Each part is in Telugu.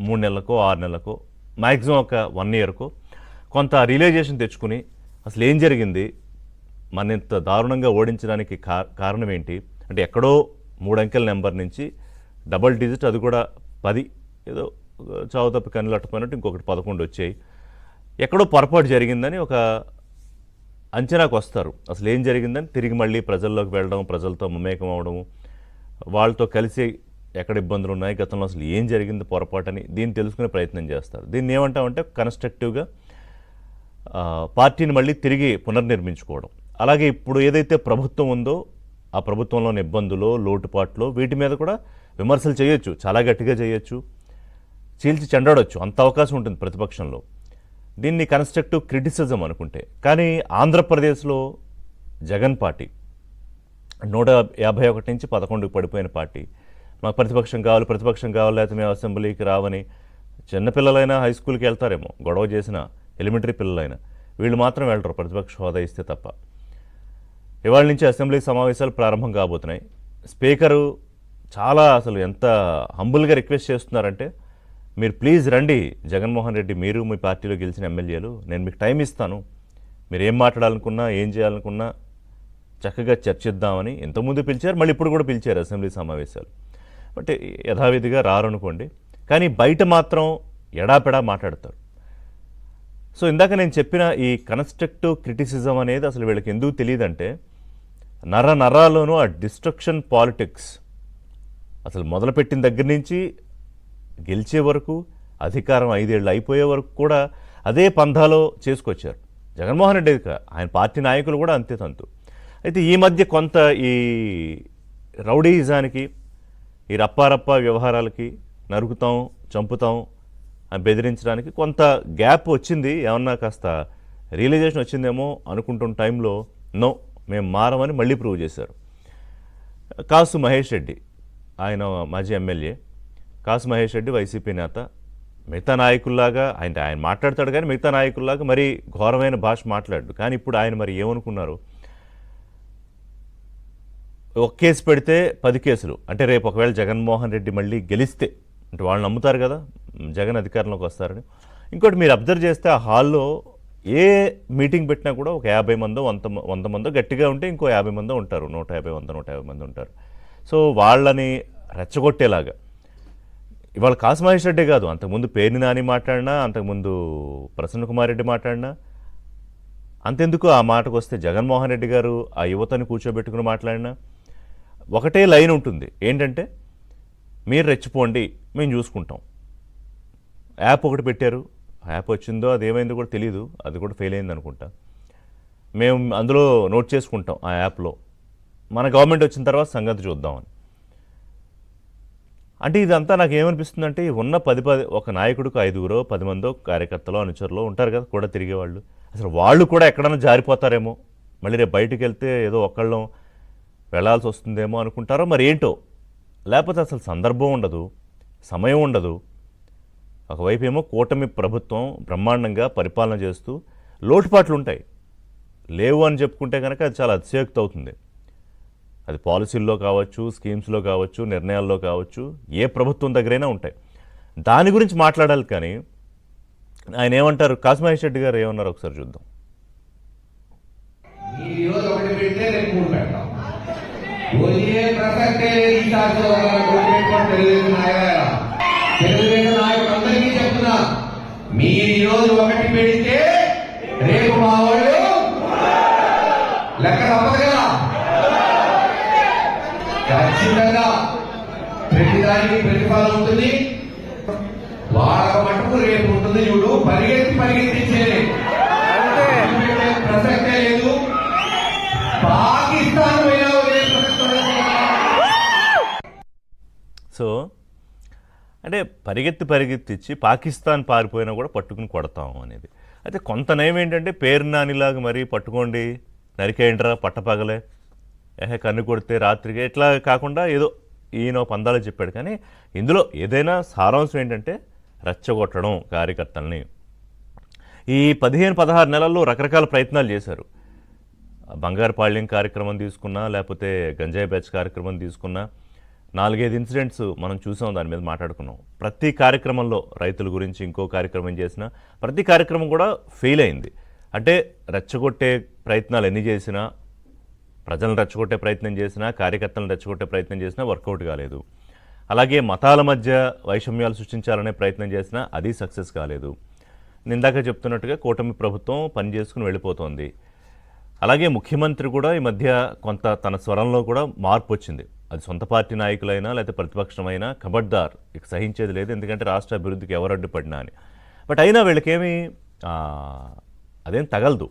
మూడు నెలలకో ఆరు నెలలకో మ్యాక్సిమం ఒక వన్ ఇయర్కో కొంత రియలైజేషన్ తెచ్చుకుని అసలు ఏం జరిగింది? మన ఇంత దారుణంగా ఓడించడానికి కారణం ఏంటి? అంటే ఎక్కడో మూడు అంకెల నెంబర్ నుంచి డబల్ డిజిట్ అది కూడా పది ఏదో చావు తప్ప కన్నులు ఇంకొకటి పదకొండు వచ్చాయి. ఎక్కడో పొరపాటు జరిగిందని ఒక అంచనాకు వస్తారు. అసలు ఏం జరిగిందని తిరిగి మళ్ళీ ప్రజల్లోకి వెళ్ళడం ప్రజలతో మమేకం అవడము వాళ్ళతో కలిసి ఎక్కడ ఇబ్బందులు ఉన్నాయి గతంలో అసలు ఏం జరిగింది పొరపాటని దీన్ని తెలుసుకునే ప్రయత్నం చేస్తారు. దీన్ని ఏమంటామంటే కన్స్ట్రక్టివ్గా పార్టీని మళ్ళీ తిరిగి పునర్నిర్మించుకోవడం. అలాగే ఇప్పుడు ఏదైతే ప్రభుత్వం ఉందో ఆ ప్రభుత్వంలోని ఇబ్బందులు లోటుపాట్లు వీటి మీద కూడా విమర్శలు చేయొచ్చు చాలా గట్టిగా చేయొచ్చు. చీల్చి చెండాడొచ్చు అంత అవకాశం ఉంటుంది ప్రతిపక్షంలో. దీన్ని కన్స్ట్రక్టివ్ క్రిటిసిజం అనుకుంటే. కానీ ఆంధ్రప్రదేశ్లో జగన్ పార్టీ నూట యాభై ఒకటి నుంచి పదకొండుకు పడిపోయిన పార్టీ మాకు ప్రతిపక్షం కావాలి ప్రతిపక్షం కావాలి లేకపోతే మేము అసెంబ్లీకి రావని చిన్నపిల్లలైనా హై స్కూల్కి వెళ్తారేమో గొడవ చేసిన ఎలిమెంటరీ పిల్లలైనా. వీళ్ళు మాత్రం వెళ్ళరు ప్రతిపక్ష హోదా ఇస్తే తప్ప. ఇవాళ నుంచి అసెంబ్లీ సమావేశాలు ప్రారంభం కాబోతున్నాయి. స్పీకరు చాలా అసలు ఎంత హంబుల్గా రిక్వెస్ట్ చేస్తున్నారంటే మీరు ప్లీజ్ రండి జగన్మోహన్ రెడ్డి మీరు మీ పార్టీలో గెలిచిన ఎమ్మెల్యేలు నేను మీకు టైం ఇస్తాను. మీరు ఏం మాట్లాడాలనుకున్నా ఏం చేయాలనుకున్నా చక్కగా చర్చిద్దామని ఇంతకుముందు పిలిచారు మళ్ళీ ఇప్పుడు కూడా పిలిచారు అసెంబ్లీ సమావేశాలు. అంటే యథావిధిగా రారనుకోండి. కానీ బయట మాత్రం ఎడాపెడా మాట్లాడతారు. సో ఇందాక నేను చెప్పిన ఈ కన్స్ట్రక్టివ్ క్రిటిసిజం అనేది అసలు వీళ్ళకి ఎందుకు తెలియదంటే నర నరాల్లోనూ ఆ డిస్ట్రక్షన్ పాలిటిక్స్ అసలు మొదలుపెట్టిన దగ్గర నుంచి గెలిచే వరకు అధికారం ఐదేళ్ళు అయిపోయే వరకు కూడా అదే పంధాలో చేసుకొచ్చారు. జగన్మోహన్ రెడ్డి ఆయన పార్టీ నాయకులు కూడా అంతే తంతు. అయితే ఈ మధ్య కొంత ఈ రౌడీజానికి ఈ రప్పారప్ప వ్యవహారాలకి నరుకుతాం చంపుతాం అని బెదిరించడానికి కొంత గ్యాప్ వచ్చింది. ఏమన్నా కాస్త రియలైజేషన్ వచ్చిందేమో అనుకుంటున్న టైంలో నో మేము మారమని మళ్ళీ ప్రూవ్ చేశారు. కాసు మహేష్ రెడ్డి ఆయన మాజీ ఎమ్మెల్యే కాసు మహేష్ రెడ్డి వైసీపీ నేత మిగతా నాయకుల్లాగా ఆయన ఆయన మాట్లాడతాడు కానీ మిగతా నాయకుల్లాగా మరి ఘోరమైన భాష మాట్లాడు కానీ ఇప్పుడు ఆయన మరి ఏమనుకున్నారు? ఒక కేసు పెడితే పది కేసులు. అంటే రేపు ఒకవేళ జగన్మోహన్ రెడ్డి మళ్ళీ గెలిస్తే అంటే వాళ్ళు నమ్ముతారు కదా జగన్ అధికారంలోకి వస్తారని. ఇంకోటి మీరు అబ్జర్వ్ చేస్తే ఆ హాల్లో ఏ మీటింగ్ పెట్టినా కూడా ఒక యాభై మందో వంద వంద మందో గట్టిగా ఉంటే ఇంకో యాభై మందో ఉంటారు. నూట యాభై వంద నూట యాభై మంది ఉంటారు. సో వాళ్ళని రెచ్చగొట్టేలాగా. ఇవాళ కాసుమహేష్ రెడ్డి కాదు అంతకుముందు పేర్ని నాని మాట్లాడినా అంతకుముందు ప్రసన్న కుమార్ రెడ్డి మాట్లాడినా అంతెందుకు ఆ మాటకు వస్తే జగన్మోహన్ రెడ్డి గారు ఆ యువతని కూర్చోబెట్టుకుని మాట్లాడినా? ఒకటే లైన్ ఉంటుంది. ఏంటంటే మీరు రెచ్చిపోండి మేము చూసుకుంటాం. యాప్ ఒకటి పెట్టారు. ఆ యాప్ వచ్చిందో అది ఏమైందో కూడా తెలియదు అది కూడా ఫెయిల్ అయింది అనుకుంటా. మేము అందులో నోట్ చేసుకుంటాం ఆ యాప్లో. మన గవర్నమెంట్ వచ్చిన తర్వాత సంగతి చూద్దామని. అంటే ఇదంతా నాకు ఏమనిపిస్తుందంటే ఉన్న పది పది ఒక నాయకుడికి ఐదుగురో పది మందో కార్యకర్తలో అనుచరులో ఉంటారు కదా కూడా తిరిగేవాళ్ళు. అసలు వాళ్ళు కూడా ఎక్కడైనా జారిపోతారేమో. మళ్ళీ రేపు బయటికి వెళ్తే ఏదో ఒక్కళ్ళం వెళ్ళాల్సి వస్తుందేమో అనుకుంటారో మరి ఏంటో లేకపోతే అసలు సందర్భం ఉండదు సమయం ఉండదు. ఒకవైపు ఏమో కూటమి ప్రభుత్వం బ్రహ్మాండంగా పరిపాలన చేస్తూ లోటుపాట్లు ఉంటాయి లేవు అని చెప్పుకుంటే కనుక అది చాలా అతిశయోక్తి అవుతుంది. అది పాలసీల్లో కావచ్చు స్కీమ్స్లో కావచ్చు నిర్ణయాల్లో కావచ్చు ఏ ప్రభుత్వం దగ్గరైనా ఉంటాయి. దాని గురించి మాట్లాడాలి కానీ ఆయన ఏమంటారు? కాసుమహేష్ రెడ్డి గారు ఏమన్నారు ఒకసారి చూద్దాం ఈ రోజు ఒకటి పెడితే రేపు మూడు పెడతాం వదిలే ప్రసక్తే తెలుగుదేశం తెలుగుదేశం నాయకులు అందరికీ చెప్తున్నా మీరు ఈ రోజు ఒకటి పెడితే రేపు మా వాళ్ళు లెక్క తప్పదు కదా ఖచ్చితంగా ప్రతిదానికి ప్రతిఫలం ఉంటుంది వాళ్ళ మటుకు రేపు ఉంటుంది చూడు పరిగెత్తి పరిగెత్తించే ప్రసక్తే లేదు. పాకిస్తాన్ సో అంటే పరిగెత్తి పరిగెత్తిచ్చి పాకిస్తాన్ పారిపోయినా కూడా పట్టుకుని కొడతాం అనేది. అయితే కొంత నయం ఏంటంటే పేరు నానిలాగా మరీ పట్టుకోండి నరికేయండిరా పట్టపగలే. ఏహే కన్ను కొడితే రాత్రికి. ఇట్లా కాకుండా ఏదో ఈయన పందాలు చెప్పాడు. కానీ ఇందులో ఏదైనా సారాంశం ఏంటంటే రచ్చగొట్టడం కార్యకర్తల్ని. ఈ పదిహేను పదహారు నెలల్లో రకరకాల ప్రయత్నాలు చేశారు. బంగారుపాళ్యం కార్యక్రమం తీసుకున్నా లేకపోతే గంజాయి బ్యాచ్ కార్యక్రమం తీసుకున్నా నాలుగైదు ఇన్సిడెంట్స్ మనం చూసాం దాని మీద మాట్లాడుకున్నాం. ప్రతి కార్యక్రమంలో రైతుల గురించి ఇంకో కార్యక్రమం చేసినా ప్రతి కార్యక్రమం కూడా ఫెయిల్ అయింది. అంటే రెచ్చగొట్టే ప్రయత్నాలు ఎన్ని చేసినా ప్రజలను రెచ్చగొట్టే ప్రయత్నం చేసినా కార్యకర్తలను రెచ్చగొట్టే ప్రయత్నం చేసినా వర్కౌట్ కాలేదు. అలాగే మతాల మధ్య వైషమ్యాలు సృష్టించాలనే ప్రయత్నం చేసినా అది సక్సెస్ కాలేదు. నిందాక చెప్తున్నట్టుగా కూటమి ప్రభుత్వం పని చేసుకుని వెళ్ళిపోతోంది. అలాగే ముఖ్యమంత్రి కూడా ఈ మధ్య కొంత తన స్వరంలో కూడా మార్పు వచ్చింది. అది సొంత పార్టీ నాయకులైనా లేకపోతే ప్రతిపక్షమైనా ఖబర్దార్ ఇక సహించేది లేదు. ఎందుకంటే రాష్ట్ర అభివృద్ధికి ఎవరు అడ్డుపడినా అని. బట్ అయినా వీళ్ళకేమీ అదేం తగలదు.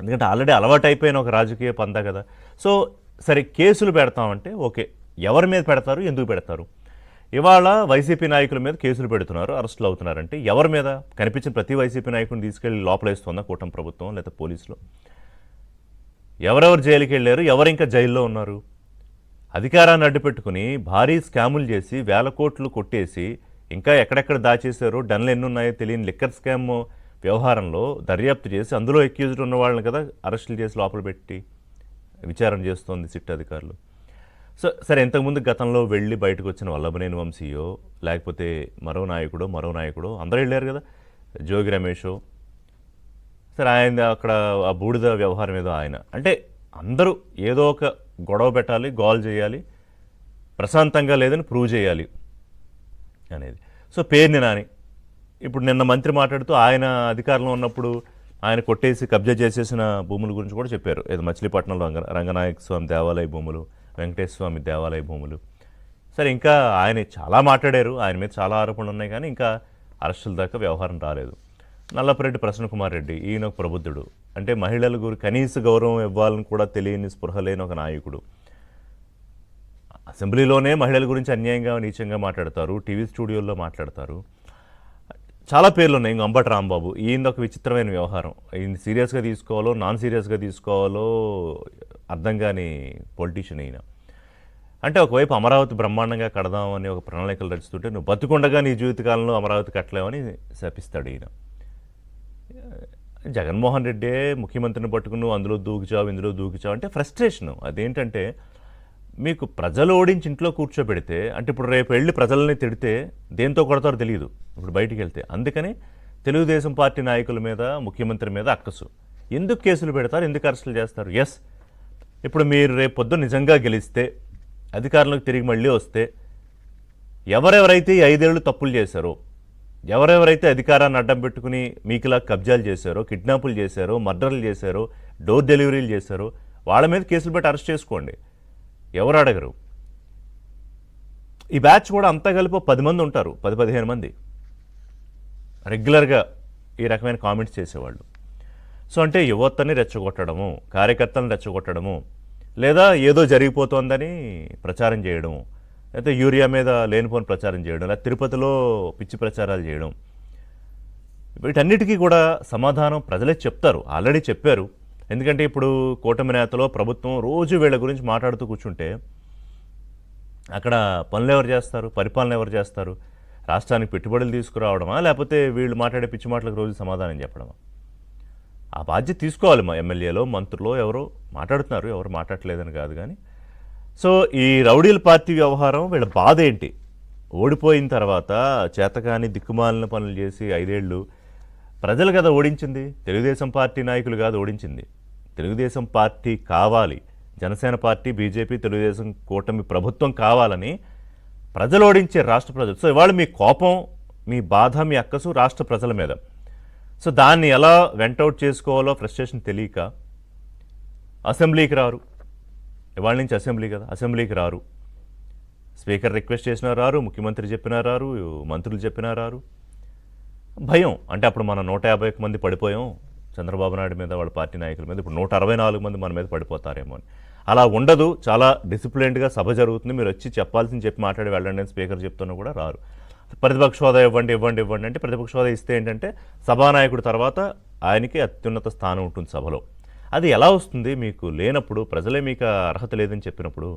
ఎందుకంటే ఆల్రెడీ అలవాటు అయిపోయిన ఒక రాజకీయ పందా కదా. సో సరే కేసులు పెడతామంటే ఓకే. ఎవరి మీద పెడతారు? ఎందుకు పెడతారు? ఇవాళ వైసీపీ నాయకుల మీద కేసులు పెడుతున్నారు అరెస్టులు అవుతున్నారంటే ఎవరి మీద? కనిపించిన ప్రతి వైసీపీ నాయకుడిని తీసుకెళ్ళి లోపలేస్తుందా కూటమి ప్రభుత్వం లేదా పోలీసులు? ఎవరెవరు జైలుకి వెళ్ళారు ఎవరు ఇంకా జైల్లో ఉన్నారు? అధికారాన్ని అడ్డుపెట్టుకుని భారీ స్కాములు చేసి వేల కోట్లు కొట్టేసి ఇంకా ఎక్కడెక్కడ దాచేశారో డన్లు ఎన్ని ఉన్నాయో తెలియని లిక్కర్ స్కామ్ వ్యవహారంలో దర్యాప్తు చేసి అందులో ఎక్యూజ్డ్ ఉన్న వాళ్ళని కదా అరెస్టులు చేసి లోపల పెట్టి విచారణ చేస్తోంది సిట్ అధికారులు. సో సరే ఇంతకుముందు గతంలో వెళ్ళి బయటకు వచ్చిన వల్లభనేని వంశీయో లేకపోతే మరో నాయకుడో మరో నాయకుడో అందరూ వెళ్ళారు కదా జోగి రమేషో. సరే ఆయన అక్కడ ఆ బూడిద వ్యవహారం ఏదో ఆయన. అంటే అందరూ ఏదో ఒక గొడవ పెట్టాలి గోల్ చేయాలి ప్రశాంతంగా లేదని ప్రూవ్ చేయాలి అనేది. సో పేరుని నాని. ఇప్పుడు నిన్న మంత్రి మాట్లాడుతూ ఆయన అధికారంలో ఉన్నప్పుడు ఆయన కొట్టేసి కబ్జా చేసేసిన భూముల గురించి కూడా చెప్పారు. ఏదో మచిలీపట్నంలో రంగ రంగనాయక స్వామి దేవాలయ భూములు వెంకటేశ్వర స్వామి దేవాలయ భూములు. సరే ఇంకా ఆయన చాలా మాట్లాడారు. ఆయన మీద చాలా ఆరోపణలు ఉన్నాయి కానీ ఇంకా అరెస్టుల దాకా వ్యవహారం రాలేదు. నల్లపరెడ్డి ప్రసన్న కుమార్ రెడ్డి ఈయన ఒక ప్రబుద్ధుడు. అంటే మహిళల గురి కనీస గౌరవం ఇవ్వాలని కూడా తెలియని స్పృహ లేని ఒక నాయకుడు. అసెంబ్లీలోనే మహిళల గురించి అన్యాయంగా నీచంగా మాట్లాడతారు టీవీ స్టూడియోల్లో మాట్లాడతారు. చాలా పేర్లు ఉన్నాయి ఇంక అంబట్ రాంబాబు. ఈయన ఒక విచిత్రమైన వ్యవహారం. ఈయన సీరియస్గా తీసుకోవాలో నాన్ సీరియస్గా తీసుకోవాలో అర్థం కాని పొలిటీషియన్ ఈయన. అంటే ఒకవైపు అమరావతి బ్రహ్మాండంగా కడదాం అని ఒక ప్రణాళికలు రచిస్తుంటే నువ్వు బతుకుండగా నీ జీవితకాలంలో అమరావతి కట్టలేవని శపిస్తాడు ఈయన. జగన్మోహన్ రెడ్డే ముఖ్యమంత్రిని పట్టుకుని అందులో దూకిచావు ఇందులో దూకిచావు అంటే ఫ్రస్ట్రేషన్ అదేంటంటే మీకు ప్రజలు ఓడించి ఇంట్లో కూర్చోబెడితే అంటే ఇప్పుడు రేపు వెళ్ళి ప్రజల్ని తిడితే దేంతో కొడతారో తెలియదు. ఇప్పుడు బయటికి వెళ్తే. అందుకని తెలుగుదేశం పార్టీ నాయకుల మీద ముఖ్యమంత్రి మీద అక్కసు. ఎందుకు కేసులు పెడతారు? ఎందుకు అరెస్టులు చేస్తారు? ఎస్ ఇప్పుడు మీరు రేపు పొద్దున్న నిజంగా గెలిస్తే అధికారంలోకి తిరిగి మళ్ళీ వస్తే ఎవరెవరైతే ఈ ఐదేళ్ళు తప్పులు చేశారో ఎవరెవరైతే అధికారాన్ని అడ్డం పెట్టుకుని మీకులా కబ్జాలు చేశారో కిడ్నాపులు చేశారో మర్డర్లు చేశారో డోర్ డెలివరీలు చేశారో వాళ్ళ మీద కేసులు పెట్టి అరెస్ట్ చేసుకోండి. ఎవరు అడగరు. ఈ బ్యాచ్ కూడా అంతా కలిపి పది మంది ఉంటారు పది పదిహేను మంది. రెగ్యులర్గా ఈ రకమైన కామెంట్స్ చేసేవాళ్ళు. సో అంటే యువతని రెచ్చగొట్టడము కార్యకర్తలను రెచ్చగొట్టడము లేదా ఏదో జరిగిపోతోందని ప్రచారం చేయడము లేకపోతే యూరియా మీద లేనిపోని ప్రచారం చేయడం లేదా తిరుపతిలో పిచ్చి ప్రచారాలు చేయడం వీటన్నిటికీ కూడా సమాధానం ప్రజలే చెప్తారు ఆల్రెడీ చెప్పారు. ఎందుకంటే ఇప్పుడు కూటమి నేతలో ప్రభుత్వం రోజు వీళ్ళ గురించి మాట్లాడుతూ కూర్చుంటే అక్కడ పనులు ఎవరు చేస్తారు పరిపాలన ఎవరు చేస్తారు రాష్ట్రానికి పెట్టుబడులు తీసుకురావడమా లేకపోతే వీళ్ళు మాట్లాడే పిచ్చి మాటలకు రోజు సమాధానం చెప్పడమా? ఆ బాధ్యత తీసుకోవాలి మా ఎమ్మెల్యేలో మంత్రులు ఎవరో మాట్లాడుతున్నారు ఎవరు మాట్లాడలేదని కాదు కానీ సో ఈ రౌడీల పార్టీ వ్యవహారం వీళ్ళ బాధ ఏంటి? ఓడిపోయిన తర్వాత చేతకాని దిక్కుమాలిన పనులు చేసి ఐదేళ్ళు ప్రజలు కదా ఓడించింది తెలుగుదేశం పార్టీ నాయకులు కాదు ఓడించింది. తెలుగుదేశం పార్టీ కావాలి జనసేన పార్టీ బీజేపీ తెలుగుదేశం కూటమి ప్రభుత్వం కావాలని ప్రజలు ఓడించే రాష్ట్ర ప్రజలు. సో ఇవాళ మీ కోపం మీ బాధ మీ అక్కసు రాష్ట్ర ప్రజల మీద. సో దాన్ని ఎలా వెంటౌట్ చేసుకోవాలో ఫ్రస్ట్రేషన్ తెలియక అసెంబ్లీకి రారు. ఇవాళ నుంచి అసెంబ్లీ కదా అసెంబ్లీకి రారు. స్పీకర్ రిక్వెస్ట్ చేసినా రారు ముఖ్యమంత్రి చెప్పినా రారు మంత్రులు చెప్పినా రారు. భయం. అంటే అప్పుడు మనం నూట యాభై మంది పడిపోయాం. చంద్రబాబు నాయుడు మీద వాళ్ళ పార్టీ నాయకుల మీద ఇప్పుడు నూట అరవై నాలుగు మంది మన మీద పడిపోతారేమో అని. అలా ఉండదు. చాలా డిసిప్లిన్డ్గా సభ జరుగుతుంది. మీరు వచ్చి చెప్పాల్సింది చెప్పి మాట్లాడి వెళ్ళండి అని స్పీకర్ చెప్తున్నా కూడా రారు. ప్రతిపక్ష హోదా ఇవ్వండి ఇవ్వండి ఇవ్వండి అంటే ప్రతిపక్ష హోదా ఇస్తే ఏంటంటే సభానాయకుడు తర్వాత ఆయనకి అత్యున్నత స్థానం ఉంటుంది సభలో. అది ఎలా వస్తుంది? మీకు లేనప్పుడు ప్రజలే మీకు అర్హత లేదని చెప్పినప్పుడు